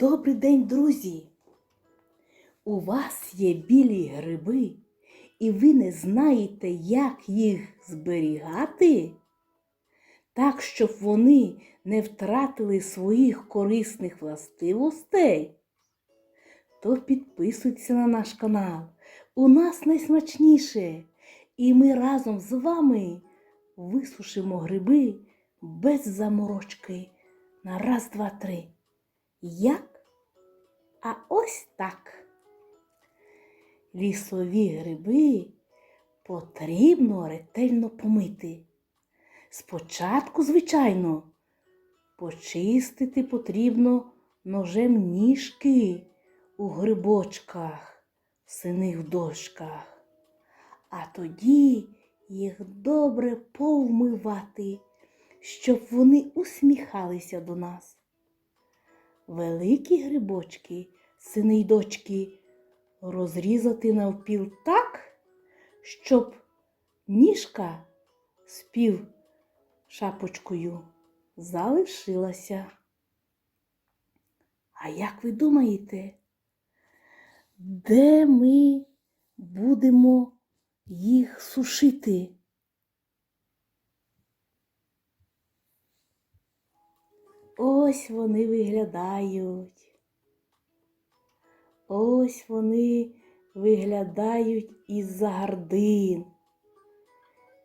Добрий день, друзі! У вас є білі гриби, і ви не знаєте, як їх зберігати? Так, щоб вони не втратили своїх корисних властивостей. То підписуйтеся на наш канал. У нас найсмачніше. І ми разом з вами висушимо гриби без заморочки на раз, два, три. Як? А ось так. Лісові гриби потрібно ретельно помити. Спочатку, звичайно, почистити потрібно ножем ніжки у грибочках, в синих дошках, а тоді їх добре повмивати, щоб вони усміхалися до нас. Великі грибочки, сини й дочки, розрізати навпіл так, щоб ніжка з пів шапочкою залишилася. А як ви думаєте, де ми будемо їх сушити? Ось вони виглядають. Ось вони виглядають із-за гардин.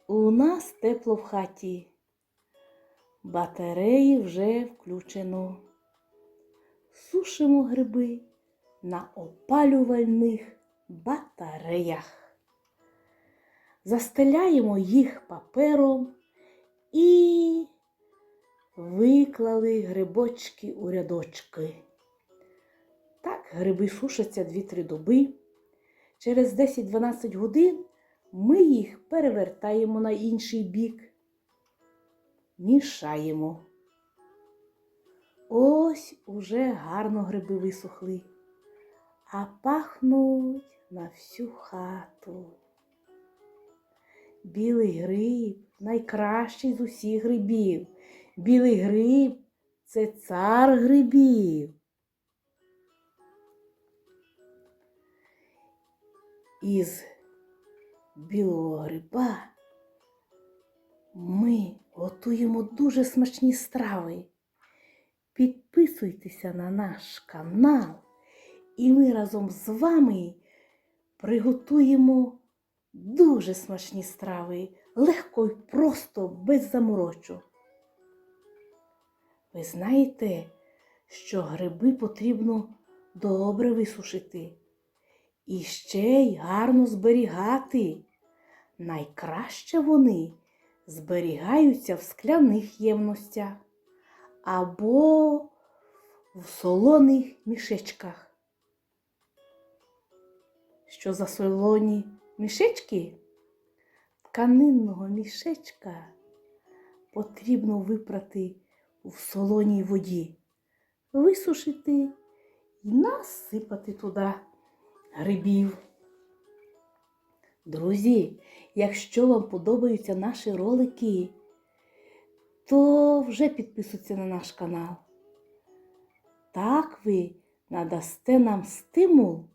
У нас тепло в хаті. Батареї вже включено. Сушимо гриби на опалювальних батареях. Застеляємо їх папером і виклали грибочки у рядочки. Так гриби сушаться 2-3 доби. Через 10-12 годин ми їх перевертаємо на інший бік, мішаємо. Ось уже гарно гриби висохли, а пахнуть на всю хату. Білий гриб найкращий з усіх грибів. Білий гриб це цар грибів. Із білого гриба ми готуємо дуже смачні страви. Підписуйтеся на наш канал, і ми разом з вами приготуємо дуже смачні страви, легко і просто, без заморочок. Ви знаєте, що гриби потрібно добре висушити і ще й гарно зберігати. Найкраще вони зберігаються в скляних ємностях або в солоних мішечках. Що за солоні мішечки? Тканинного мішечка потрібно випрати в солоній воді, висушити і насипати туди грибів. Друзі, якщо вам подобаються наші ролики, то вже підписуйтесь на наш канал. Так ви надасте нам стимул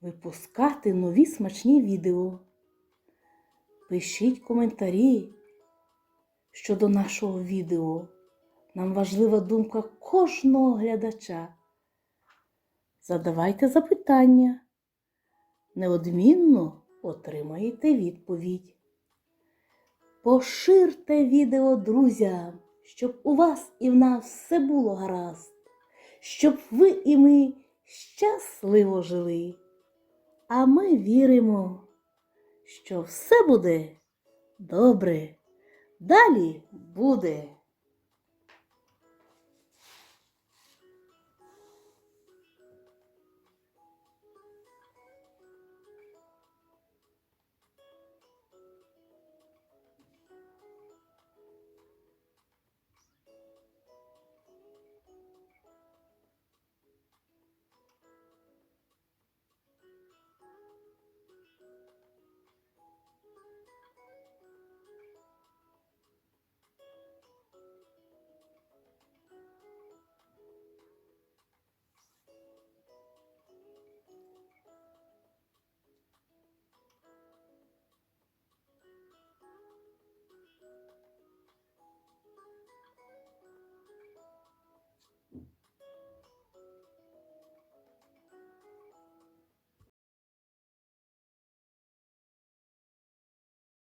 випускати нові смачні відео. Пишіть коментарі щодо нашого відео. Нам важлива думка кожного глядача. Задавайте запитання. Неодмінно отримаєте відповідь. Поширте відео друзям, щоб у вас і в нас все було гаразд, щоб ви і ми щасливо жили. А ми віримо, що все буде добре. Далі буде.